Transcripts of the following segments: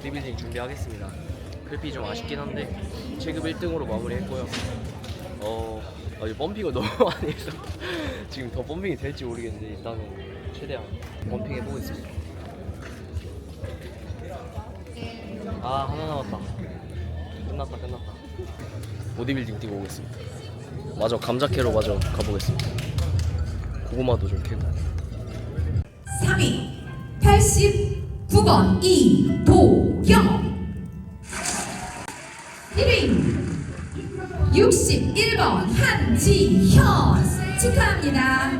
보디빌딩 준비하겠습니다. 클피 좀 아쉽긴 한데 7급 1등으로 마무리했고요. 어, 어, 이 펌핑을 너무 많이 해서 지금 더 펌핑이 될지 모르겠는데 일단은 최대한 펌핑 해보고 있습니다. 아 하나 남았다. 끝났다 끝났다. 보디빌딩 뛰고 오겠습니다. 마저 감자캐로 마저 가보겠습니다. 고구마도 좀 캐고. 3위 89번 이도영. 1위. 61번 한지현. 축하합니다.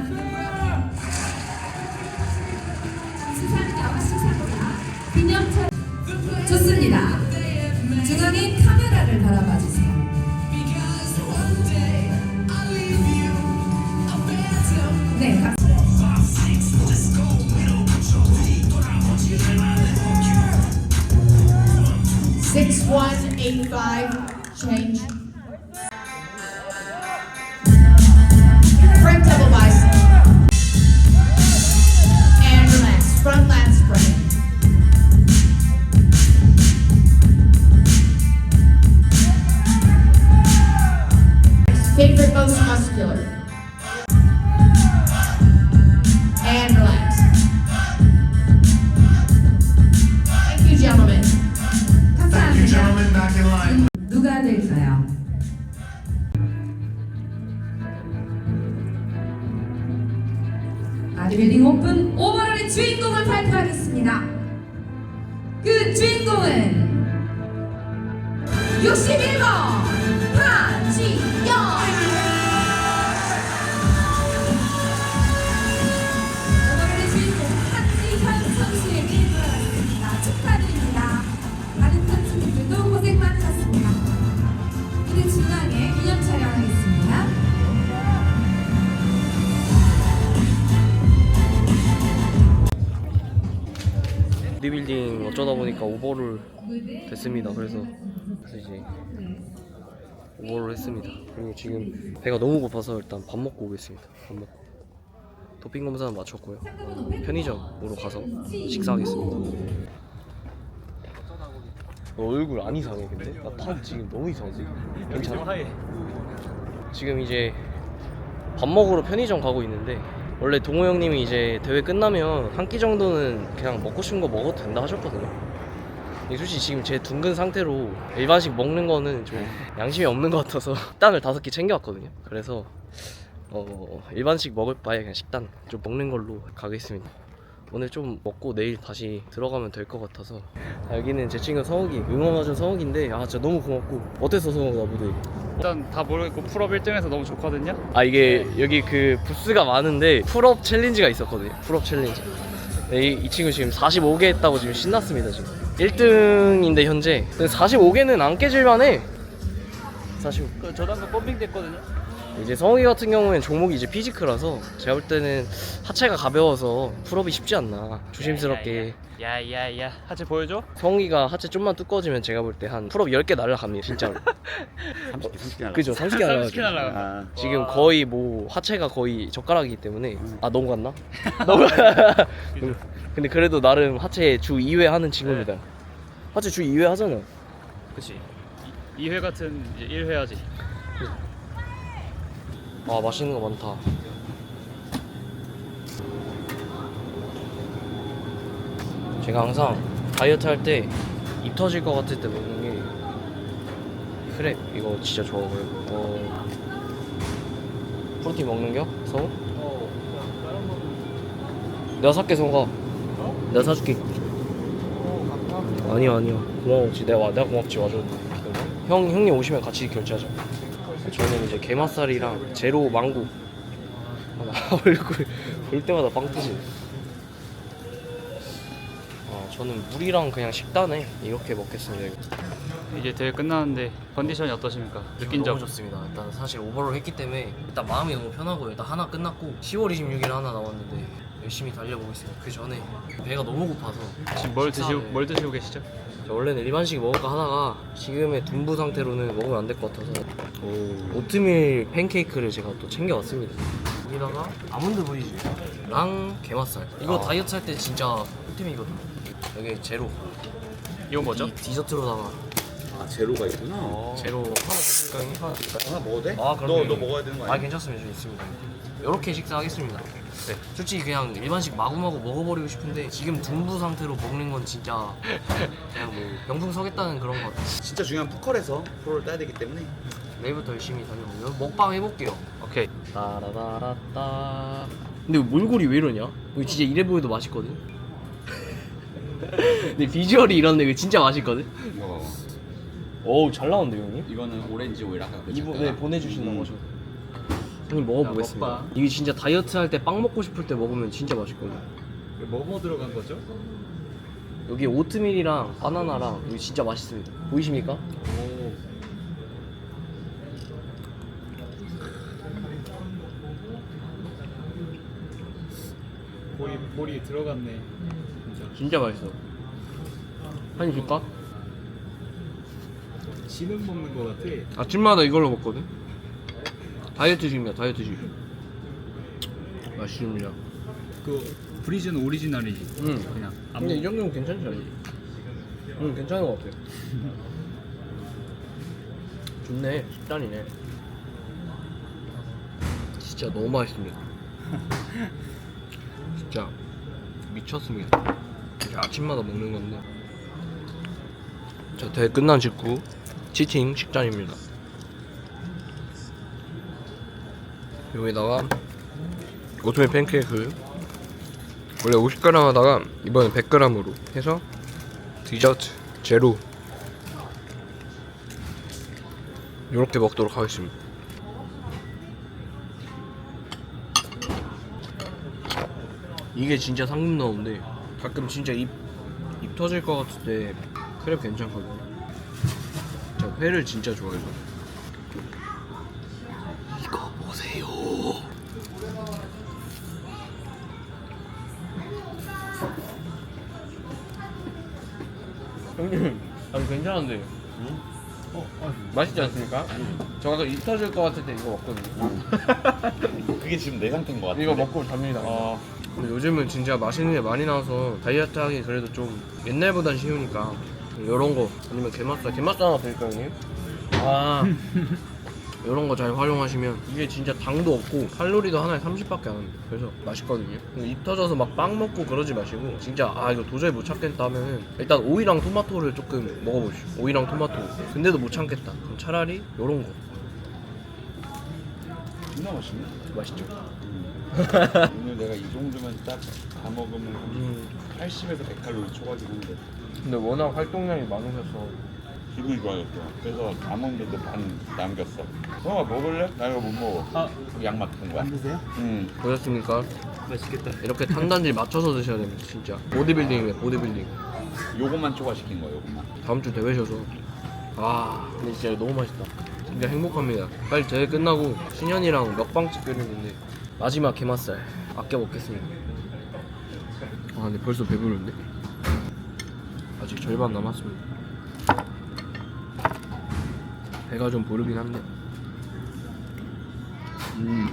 축하합니다. 축하합니다. 기념차 좋습니다. 중앙에 카메라를 바라봐 주세요 in change. 발표하겠습니다. 그 주인공은 보니까 오버를 됐습니다. 그래서, 그래서 이제 오버를 했습니다. 그리고 지금 배가 너무 고파서 일단 밥 먹고 오겠습니다. 밥 먹고 도핑 검사는 마쳤고요. 어, 편의점으로 가서 식사하겠습니다. 너 얼굴 안 이상해 근데? 나판 지금 너무 이상하지? 괜찮아? 지금 이제 밥 먹으러 편의점 가고 있는데 원래 동호 형님이 이제 대회 끝나면 한 끼 정도는 그냥 먹고 싶은 거 먹어도 된다 하셨거든요. 근데 솔직히 지금 제 둥근 상태로 일반식 먹는 거는 좀 양심이 없는 것 같아서 식단을 다섯 개 챙겨왔거든요. 그래서 어 일반식 먹을 바에 그냥 식단 좀 먹는 걸로 가겠습니다. 오늘 좀 먹고 내일 다시 들어가면 될 것 같아서. 아, 여기는 제 친구 성욱이 응원해준 성욱인데 아 진짜 너무 고맙고. 어땠어 성욱 나 무대 일단 다 모르겠고 풀업 1등에서 너무 좋거든요. 아 이게 여기 그 부스가 많은데 풀업 챌린지가 있었거든요. 풀업 챌린지. 네, 이, 이 친구 지금 45개 했다고 지금 신났습니다 지금 1등인데 현재 45개는 안 깨질만 해 45. 그 저당도 펌핑 됐거든요. 이제 성욱이 같은 경우에는 종목이 이제 피지크라서 제가 볼 때는 하체가 가벼워서 풀업이 쉽지 않나. 조심스럽게. 야야야. 하체 보여줘. 성욱이가 하체 좀만 두꺼워지면 제가 볼 때 한 풀업 10개 날라갑니다 진짜로. 30개, 30개 날라. 그죠 30개 30개 날라가죠. 날라가. 아, 지금 와. 거의 뭐 하체가 거의 젓가락이기 때문에. 아 너무 갔나? 너무 근데 그래도 나름 하체 주 2회 하는 친구입니다. 하체 주 2회 하잖아. 그치. 2회 같은 이제 1회 하지. 아 맛있는 거 많다. 제가 항상 다이어트 할 때 입 터질 것 같을 때 먹는 게 크랩 이거 진짜 좋아하고요. 어... 프로틴 먹는 겨? 성우? 내가 살게 성우가. 내가 사줄게. 아니야 아니야 고마워 내가, 와- 내가 고맙지 와줘. 형, 형님 오시면 같이 결제하자 저는 이제 게맛살이랑 제로 망고 아, 나 얼굴 볼 때마다 빵 터지네 아, 저는 물이랑 그냥 식단에 이렇게 먹겠습니다. 이제 대회 끝났는데 컨디션이 어떠십니까? 느낀 점. 너무 좋습니다. 일단 사실 오버를 했기 때문에 일단 마음이 너무 편하고요. 일단 하나 끝났고 10월 26일에 하나 나왔는데 열심히 달려보겠습니다. 그 전에 배가 너무 고파서 지금 뭘 드시고 식사를- 뭘 드시고 계시죠? 저 원래는 일반식 먹을까 하다가 지금의 둔부 상태로는 먹으면 안 될 것 같아서 오, 오트밀 팬케이크를 제가 또 챙겨왔습니다. 여기다가 아몬드 브이즈랑 게맛살. 이거 아. 다이어트 할 때 진짜 꿀템이거든요. 여기 제로. 이건 뭐죠? 이 디저트로다가 아 제로가 있구나. 제로 하나 드실까요? 하나 먹어도 돼? 아, 그럼요. 너, 너 먹어야 되는 거아 아니야? 괜찮습니다. 저 있습니다. 이렇게 식사하겠습니다. 네. 솔직히 그냥 일반식 마구마구 먹어버리고 싶은데 지금 둔부 상태로 먹는 건 진짜 그냥 뭐 병풍 서겠다는 그런 것 같아요. 진짜 중요한 푸컬에서 프로를 따야 되기 때문에 내일부터 열심히 다녀보고요. 먹방 해볼게요. 오케이. 따라라라따. 근데 몰골이 왜 이러냐? 이거 진짜 이래 보여도 맛있거든. 근데 비주얼이 이런데 이거 진짜 맛있거든. 이거 어우 잘 나온대 형님. 이거는 오렌지 오일 아까 그 이번 작가가? 네 보내주신다고 음. 하셔. 형님 먹어보겠습니다. 야, 먹방. 이게 진짜 다이어트 할 때 빵 먹고 싶을 때 먹으면 진짜 맛있거든. 뭐뭐 들어간 거죠? 여기 오트밀이랑 바나나랑 이거 진짜 맛있습니다. 보이십니까? 오. 볼이 볼이 들어갔네. 진짜. 진짜 맛있어. 한입 줄까? 지는 먹는 거 같아. 아침마다 이걸로 먹거든. 다이어트식입니다. 다이어트식. 맛있습니다. 그 브리즈는 오리지널이지. 응. 그냥 안 근데 이 먹. 정도면 괜찮지 않니? 응, 괜찮은 것 같아. 좋네, 식단이네. 진짜 너무 맛있습니다. 진짜 미쳤습니다. 이게 아침마다 먹는 건데. 자, 대회 끝난 직후 치팅 식단입니다. 여기다가 오트밀 팬케이크 원래 50g 하다가 이번엔 100g으로 해서 디저트 제로 이렇게 먹도록 하겠습니다. 이게 진짜 상금 나오는데 가끔 진짜 입, 입 터질 것 같을 때 크랩 괜찮거든요. 저 회를 진짜 좋아해서 아니 괜찮은데. 맛있지 않습니까? 저 아까 입 터질 것 같을 때 이거 먹거든요. 그게 지금 내 상태인 것 같아 이거 먹고 잡니다. 근데 요즘은 진짜 맛있는 게 많이 나와서 다이어트 하기 그래도 좀 옛날보단 쉬우니까 이런 거 아니면 게맛살 게맛살 하나 드릴까요 형님? 아 이런 거 잘 활용하시면 이게 진짜 당도 없고 칼로리도 하나에 30밖에 안 합니다. 그래서 맛있거든요. 입 터져서 막 빵 먹고 그러지 마시고 진짜 아 이거 도저히 못 참겠다 하면은 일단 오이랑 토마토를 조금 먹어보시오. 오이랑 토마토. 근데도 못 참겠다. 그럼 차라리 이런 거. 존나 맛있네. 맛있죠? 오늘 내가 이 정도면 딱 다 먹으면 음. 80에서 100칼로리 초과긴 한데. 근데 워낙 활동량이 많으셔서 기분이 좋아졌어 그래서 다 먹는데 반 남겼어 형아 먹을래? 나 이거 못 먹어 아. 약 맡은 거야? 안 드세요? 응 보셨습니까? 맛있겠다. 이렇게 탄단지 맞춰서 드셔야 됩니다 진짜 보디빌딩이에요 보디빌딩 요것만 초과시킨 거야 요것만 다음 주 대회 셔서 아 근데 진짜 너무 맛있다 진짜 행복합니다 빨리 대회 끝나고 신현이랑 먹방집 끓이는데 마지막 게맛살 아껴 먹겠습니다 아 근데 벌써 배부른데? 아직 절반 남았습니다 배가 좀 부르긴 한데. 음.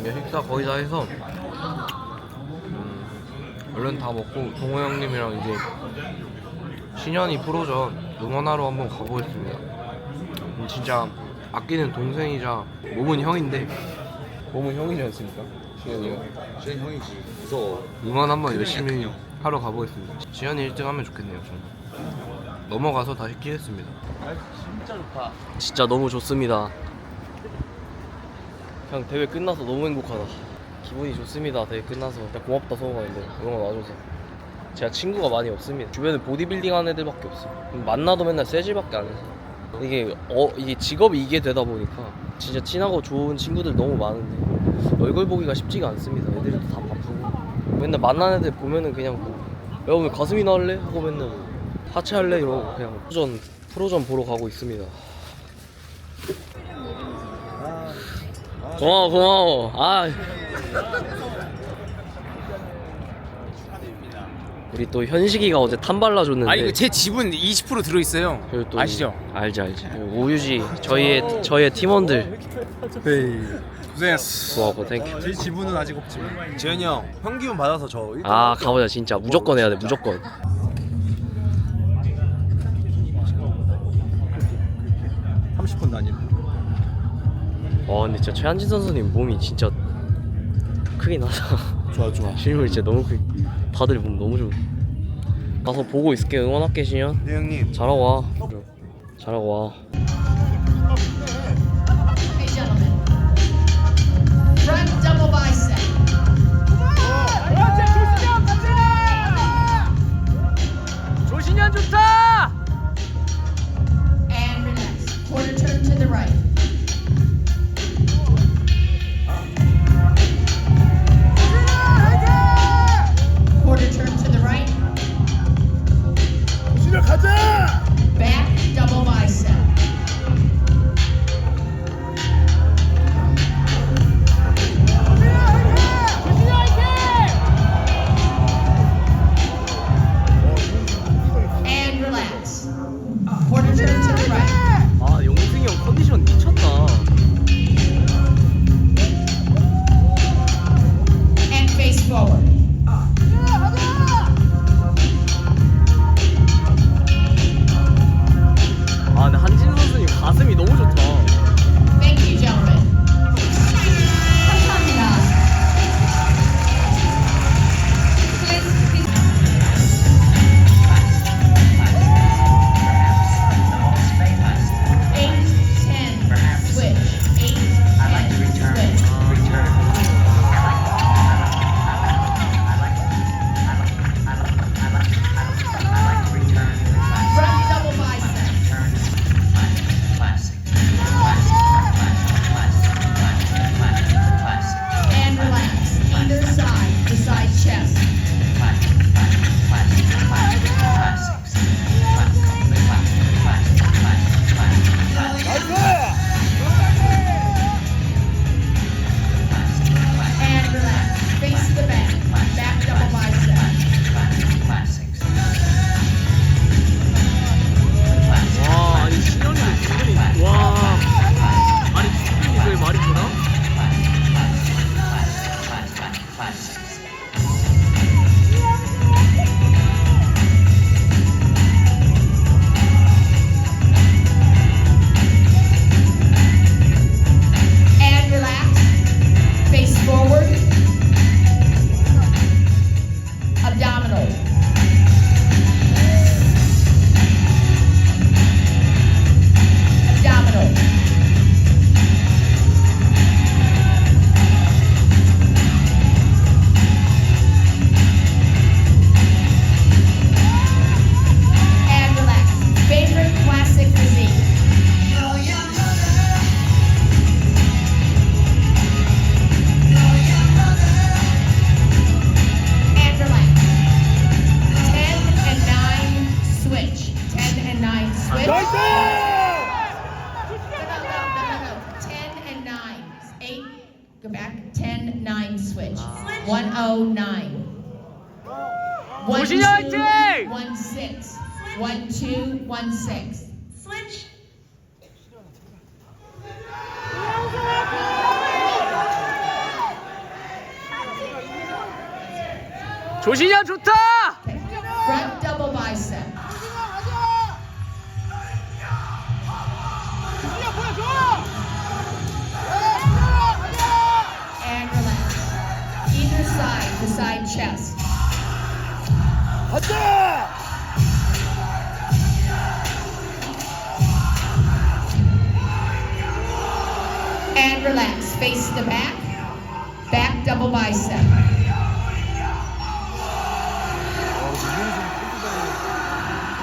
이제 식사 거의 다 해서 음, 얼른 다 먹고 동호 형님이랑 이제 신현이 프로전 응원하러 한번 가보겠습니다. 음, 진짜 아끼는 동생이자 몸은 형인데. 몸은 형이지 않습니까? 신현이가? 쟤 형이지. 무서워. 응원 한번 열심히 하러 가보겠습니다. 지현이 1등 하면 좋겠네요. 저는. 넘어가서 다시 끼겠습니다. 진짜 좋다. 진짜 너무 좋습니다. 그냥 대회 끝나서 너무 행복하다. 기분이 좋습니다. 대회 끝나서 진짜 고맙다 소원가인데 응원 와줘서. 제가 친구가 많이 없습니다. 주변에 보디빌딩 하는 애들밖에 없어. 만나도 맨날 세질밖에 안 해서. 이게 어 이게 직업이 이게 되다 보니까 진짜 친하고 좋은 친구들 너무 많은데 얼굴 보기가 쉽지가 않습니다. 애들이 다 맨날 만나는 애들 보면은 그냥 뭐, 야 오늘 가슴이 나올래 하고 맨날 뭐, 하체 할래 이러고 그냥 프로전 프로전 보러 가고 있습니다. 고마워 고마워. 아 우리 또 현식이가 어제 탄 발라줬는데 아 이거 제 지분 20% 들어 있어요. 그리고 또 아시죠? 알지 알지. 오유지 저희의 저희의 팀원들 고생했어. 고마워 땡큐 제 지분은 아직 없지만. 재현이 형, 형 기운 받아서 저. 아. 가보자 진짜 무조건 해야 돼 무조건 30분 단위로. 와 근데 진짜 최한진 선수님 몸이 진짜 크긴 하다 좋아 좋아. 실물 진짜 너무 크 다들 몸 너무 좋아 가서 보고 있을게 응원할게 신현 네 형님. 잘하고 와 잘하고 와 Front double bicep. 조신현 좋다 And relax. Quarter turn to the right. two, one, six. 조신현 좋다 Front double bicep. And relax. Either side, the side chest. And relax. Face the back. Back double bicep.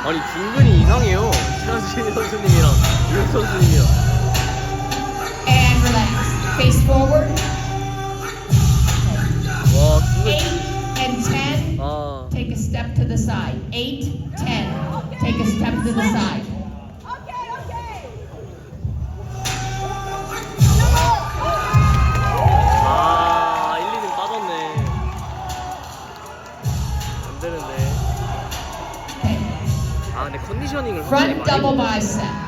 아니 둥근이 이상해요 최한진 선수님이랑 윤 선수님이랑 And relax. Face forward. 와 둥근 Eight and ten. 아 Take a step to the side. Eight, ten. Take a step to the side. Front 많이 double 해야 bicep.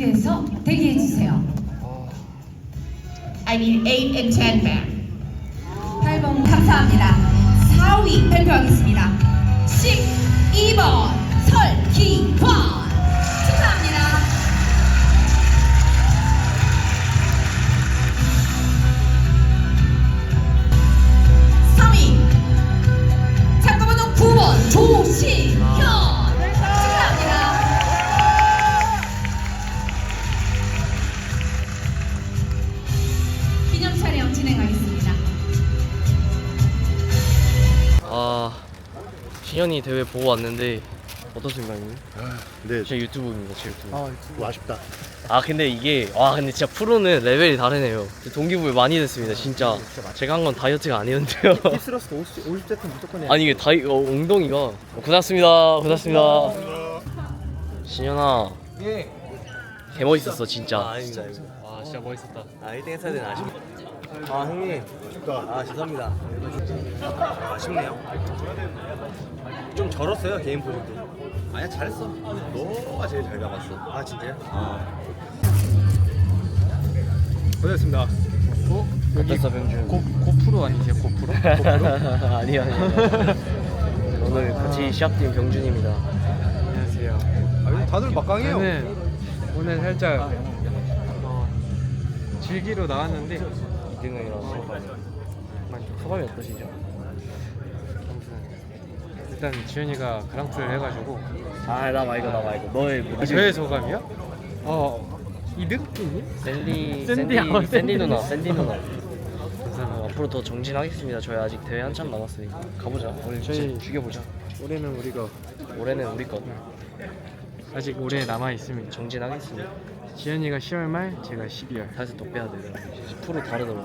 좌측에서 대기해 주세요. I need eight and ten back. 8번 감사합니다. 4위 발표하겠습니다. 12번 설기환 축하합니다. 삼위 잠깐만요 9번 조시 신현이 대회 보고 왔는데 어떻습니까 형님? 네. 제 유튜브입니다 제 유튜브 아, 이거 아쉽다. 아 근데 이게 와 근데 진짜 프로는 레벨이 다르네요 동기부여 많이 됐습니다 진짜 제가 한 건 다이어트가 아니었는데요 힙스러스 50, 50세트 무조건 해. 아니 이게 다이 어, 엉덩이가 어, 고생하셨습니다 고생하셨습니다 신현아 예. 개 멋있었어 진짜 아닙니다. 이거. 와 진짜 멋있었다. 아, 1등 했어야 되는 아쉽. 아, 형님. 아, 죄송합니다. 아, 아쉽네요. 좀 절었어요, 개인 포즈도. 아니야, 잘했어. 너가 제일 잘 잡았어. 아, 진짜요? 아. 고생했습니다. 어땠어 병준 고 고프로 아니세요? 고프로? 아니야 아니야 오늘 같이 시합팀 병준입니다 안녕하세요. 아, 다들 막강해요. 저는 오늘 살짝 어, 질기로 나왔는데 2등이라서 소감이 어떠시죠? 일단 지현이가 그랑프를 해가지고. 아나 말고 나 말고. 너의 뭐. 저의 소감이요? 어 2등? 샌디 샌디, 샌디 어, 샌디 샌디. 누나 샌디 누나. 어, 앞으로 더 정진하겠습니다. 저희 아직 대회 한참 남았으니까. 가보자. 오늘 저희- 저희 죽여보자. 올해는 우리가 올해는 우리 것 아직 올해 남아 있습니다. 정진하겠습니다 지현이가 10월 말, 제가 12월. 살짝 더 빼야 돼 프로 다르더라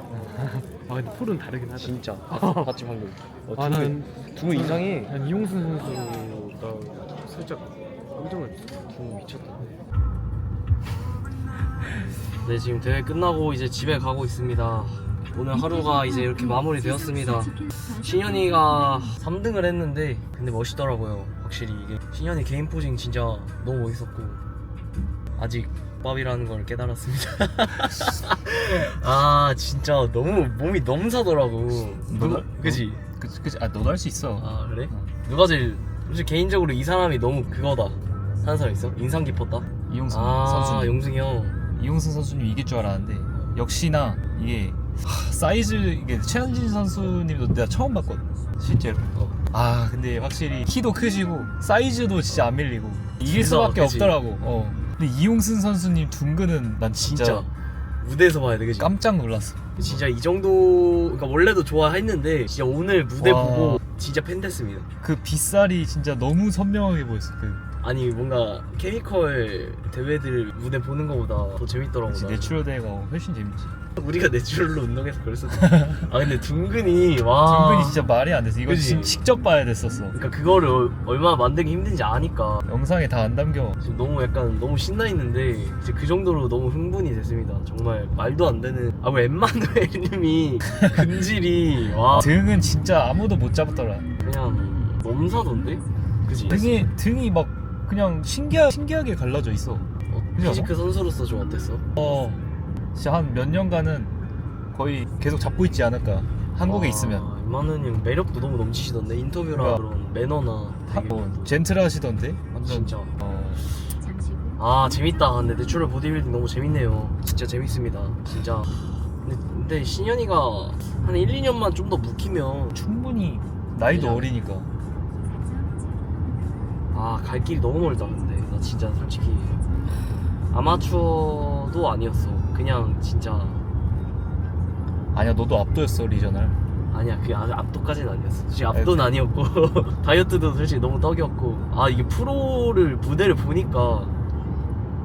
아 근데 폴은 다르긴 하죠. 진짜. 봤- 봤지 방금 어, 아, 두 배- 난- 두 이상해 난 이용순 선수가 살짝 깜짝을 두 미쳤다. 네. 지금 대회 끝나고 이제 집에 가고 있습니다. 오늘 하루가 이제 이렇게 마무리되었습니다. 신현이가 3등을 했는데 근데 멋있더라고요. 확실히 이게 신현이 개인 포징 진짜 너무 멋있었고 아직 밥이라는 걸 깨달았습니다 아 진짜 너무 몸이 너무 사더라고 누가 그지? 그치, 그치. 아, 너도 할 수 있어. 아 그래? 누가 제일 솔직히 개인적으로 이 사람이 너무 그거다 하는 사람 있어? 인상 깊었다? 이용승 아 선수님. 용승이 형 이용승 선수님 이길 줄 알았는데 역시나 이게 하, 사이즈 이게 최현진 선수님도 내가 처음 봤거든. 실제로. 아 근데 확실히 키도 크시고 사이즈도 진짜 안 밀리고 이길 수밖에 그치. 없더라고. 어. 근데 이용승 선수님 둥근은 난 진짜, 진짜 무대에서 봐야 돼 그지? 깜짝 놀랐어. 진짜 이 정도 그러니까 원래도 좋아했는데 진짜 오늘 무대 와. 보고 진짜 팬 됐습니다 그 빗살이 진짜 너무 선명하게 보였어. 그 아니 뭔가 케미컬 대회들 무대 보는 거보다 더 재밌더라고 그치, 내추럴 대회가 훨씬 재밌지. 우리가 내추럴로 운동해서 그랬었아 근데 둥근이 와 둥근이 진짜 말이 안 됐어. 이거 그치? 진- 직접 봐야 됐었어. 그러니까 그거를 얼- 얼마나 만들기 힘든지 아니까 영상에 다 안 담겨. 지금 너무 약간 너무 신나 있는데 이제 그 정도로 너무 흥분이 됐습니다. 정말 말도 안 되는 아뭐 엠마누엘님이 근질이 와 등은 진짜 아무도 못 잡았더라. 그냥 넘사던데? 그지? 등이 등이 막 그냥 신기하, 신기하게 갈라져 있어. 어, 그지 않아? 피지크 선수로서 좀 어땠어? 어, 진짜 한 몇 년간은 거의 계속 잡고 있지 않을까. 한국에 와, 있으면. 엠마누엘님 매력도 너무 넘치시던데 인터뷰랑 그러니까. 그런 매너나 되게 뭐 젠틀하시던데. 완전 진짜. 어, 아 재밌다. 근데 내추럴 보디빌딩 너무 재밌네요. 진짜 재밌습니다. 진짜. 근데, 근데 신현이가 한 1, 2년만 좀 더 묵히면 충분히 나이도 그냥. 어리니까. 아 갈 길이 너무 멀다 근데 나 진짜 솔직히 아마추어도 아니었어 그냥 진짜 아니야, 너도 압도였어 리저널. 아니야 그게 아직 압도까지는 아니었어 솔직히 압도는 아니었고 다이어트도 솔직히 너무 떡이었고 아 이게 프로를 무대를 보니까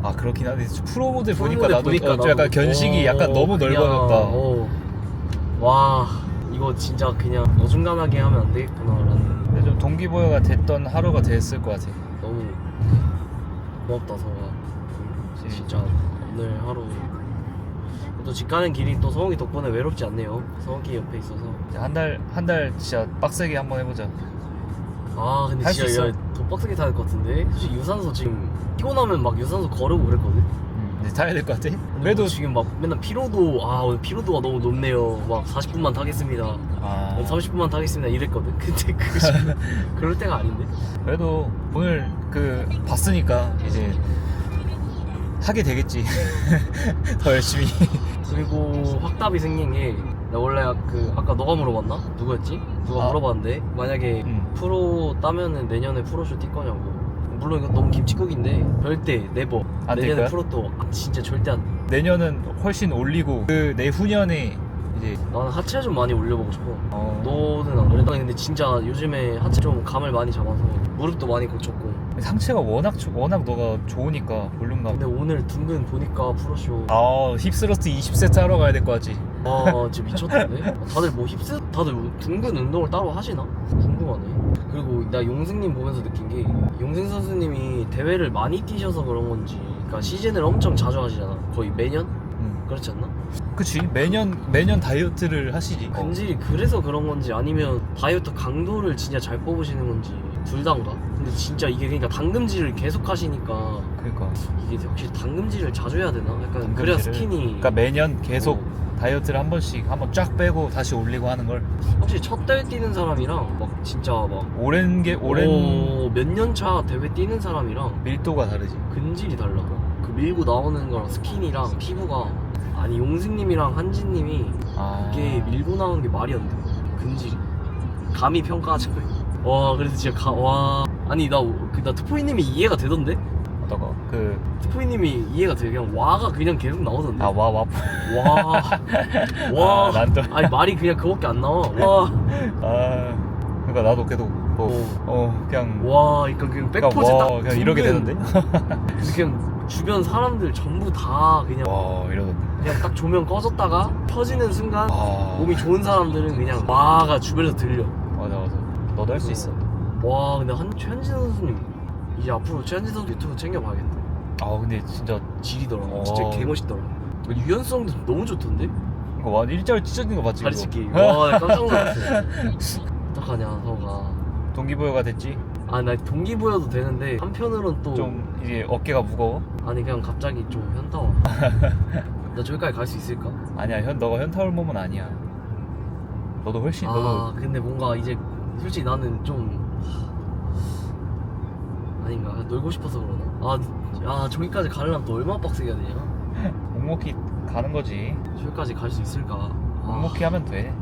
아 그렇긴 한데 프로 모델 프로 보니까 무대 나도 보니까 어, 좀 약간 나도, 견식이 어, 약간 너무 그냥, 넓어졌다. 어. 와 이거 진짜 그냥 어중간하게 하면 안 되겠구나라는 근데 좀 동기부여가 됐던 하루가 됐을 것 같아. 너무 고맙다 성아 진짜 오늘 하루 또 집 가는 길이 또 성욱이 덕분에 외롭지 않네요. 성욱이 옆에 있어서. 한 달 한 달 진짜 빡세게 한번 해보자. 아 근데 할수 진짜 있어. 야, 더 빡세게 타야 될 것 같은데? 솔직히 유산소 지금 피곤하면 막 유산소 거르고 그랬거든? 음, 이제 타야 될 것 같아. 그래도 그래도 지금 막 맨날 피로도 아 오늘 피로도가 너무 높네요. 막 40분만 타겠습니다. 아. 30분만 타겠습니다. 이랬거든? 근데 그 지금 그럴 때가 아닌데? 그래도 오늘 그 봤으니까 이제 하게 되겠지. 더 열심히. 그리고 확답이 생긴 게 나 원래 그 아까 너가 물어봤나? 누구였지? 누가 아. 물어봤는데 만약에 음. 프로 따면은 내년에 프로쇼 뛸 거냐고 물론 이거 너무 김치국인데 절대 네버 내년에 거야? 프로 또 아, 진짜 절대 안 내년은 훨씬 올리고 그 내후년에 이제 나는 하체 좀 많이 올려보고 싶어 어, 너는 안 그래? 나는 근데 진짜 요즘에 하체 좀 감을 많이 잡아서 무릎도 많이 고쳤고 상체가 워낙 좋- 워낙 너가 좋으니까 볼륨감. 근데 오늘 둥근 보니까 프로쇼 아 힙스러스트 20세트 하러 가야 될것 같지. 와 진짜 미쳤던데? 다들 뭐 힙스? 다들 둥근 운동을 따로 하시나? 궁금하네 그리고 나 용승님 보면서 느낀 게 용승 선수님이 대회를 많이 뛰셔서 그런 건지 그러니까 시즌을 엄청 자주 하시잖아 거의 매년? 음. 그렇지 않나? 그치 매년 매년 다이어트를 하시지. 어. 근질이 그래서 그런 건지 아니면 다이어트 강도를 진짜 잘 뽑으시는 건지 둘 다인가? 근데 진짜 이게 그러니까 당금질을 계속 하시니까 그러니까. 이게 혹시 당금질을 자주 해야 되나? 약간 그래야 당금질을. 스킨이 그러니까 매년 계속 어. 다이어트를 한 번씩 한번 쫙 빼고 다시 올리고 하는 걸 확실히 첫 대회 뛰는 사람이랑 막 진짜 막 오랜 게 오랜 몇년 차 대회 뛰는 사람이랑 밀도가 다르지. 근질이 달라. 그 밀고 나오는 거랑 스킨이랑 피부가 아니 용승님이랑 한진님이 아. 이게 밀고 나오는 게 말이 안 돼. 근질이. 감히 평가하자면. 와 그래서 진짜 가, 와 아니 나그나 투포이님이 이해가 되던데? 어떤 거? 그 투포이님이 이해가 돼. 그냥 와가 그냥 계속 나오던데. 아, 와, 와. 와. 와. 아, 난 또- 아니 말이 그냥 그거밖에 안 나와. 와. 아. 그러니까 나도 계속 뭐, 어, 그냥 와, 그러니까 그냥 그러니까 백포즈 와, 딱 그냥 이렇게 둥근 되는데. 그냥 주변 사람들 전부 다 그냥 와, 이러던데. 그냥 딱 조명 꺼졌다가 켜지는 순간 아. 몸이 좋은 사람들은 그냥 와가 주변에서 들려. 맞아, 맞아. 너도 할 수 있어. 와 근데 한 최현진 선수님 이제 앞으로 최현진 선수 유튜브 챙겨봐야겠다. 아, 근데 진짜 질이더라. 어. 진짜 개 멋있더라. 유연성도 너무 좋던데? 이거 와 일자로 찢어진 거 봤지? 다리 이거? 찢기. 와, 나 깜짝 놀랐어. 어떡하냐, 서가. 동기부여가 됐지. 아, 나 동기부여도 되는데 한편으론 또 좀 이제 어깨가 무거워. 아니 그냥 갑자기 좀 현타와. 나 저기까지 갈 수 있을까? 아니야, 현 너가 현타올 몸은 아니야. 너도 훨씬 아 너도 근데 뭔가 이제 솔직히 나는 좀 아닌가 놀고 싶어서 그러나 아, 아 저기까지 가려면 또 얼마나 빡세게 해야 되냐 묵묵히 가는 거지. 저기까지 갈 수 있을까 아, 묵묵히 하면 돼.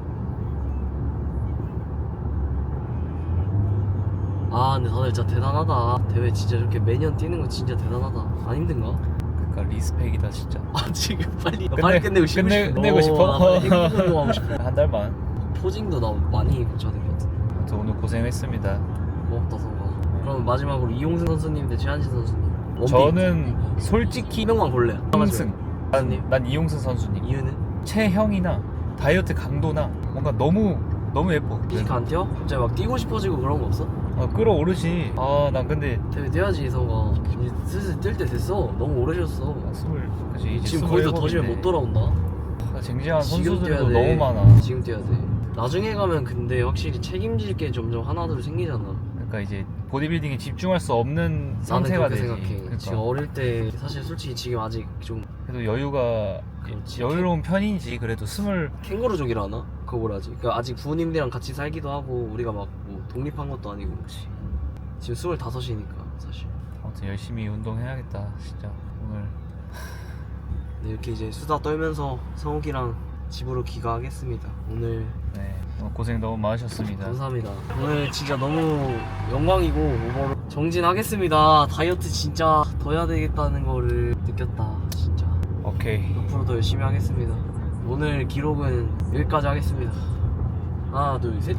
아 근데 다들 진짜 대단하다 대회 진짜 이렇게 매년 뛰는 거 진짜 대단하다 안 힘든가? 그러니까 리스펙이다 진짜. 아 지금 빨리 끝내- 빨리 끝내고 쉬고 끝내- 싶어 끝내고 싶어? 나 빨리 행복 운동하고 싶어 한 달만. 포징도 나 많이 고쳐야 될것 같은데 아무튼 오늘 고생했습니다. 고맙다 성아 그럼 마지막으로 이용승 선수님 대 최한진 선수님 원픽. 저는 솔직히 한 명만 골래 이용승. 난. 난 이용승 선수님. 이유는? 체형이나 다이어트 강도나 뭔가 너무 너무 예뻐. 피지크 안 뛰어? 갑자기 막 뛰고 싶어지고 그런 거 없어? 아, 끌어오르지. 아, 난 근데 대회 뛰어야지 성아 이제 슬슬 뛸때 됐어 너무 오래 쉬었어 아, 스물 그지 이제 지금 거기서 더 쉬면 못 돌아온다 아, 쟁쟁한 지금 선수들도 돼. 너무 많아. 지금 뛰어야 돼 나중에 가면 근데 확실히 책임질 게 점점 하나둘 생기잖아 그러니까 이제 보디빌딩에 집중할 수 없는 나는 상태가 그렇게 되지. 생각해 그러니까. 지금 어릴 때 사실 솔직히 지금 아직 좀 그래도 여유가 그렇지. 여유로운 편이지. 그래도 스물 캥거루족이라 하나? 그거 뭐라 하지 그러니까 아직 부모님들이랑 같이 살기도 하고 우리가 막뭐 독립한 것도 아니고 지금 스물다섯이니까 사실 아무튼 열심히 운동해야겠다. 진짜 오늘 네, 이렇게 이제 수다 떨면서 성욱이랑 집으로 귀가하겠습니다. 오늘 네 오늘 고생 너무 많으셨습니다. 감사합니다. 오늘 진짜 너무 영광이고 오버로 정진하겠습니다. 다이어트 진짜 더 해야 되겠다는 거를 느꼈다. 진짜 오케이. 앞으로 더 열심히 하겠습니다. 오늘 기록은 여기까지 하겠습니다. 하나 둘셋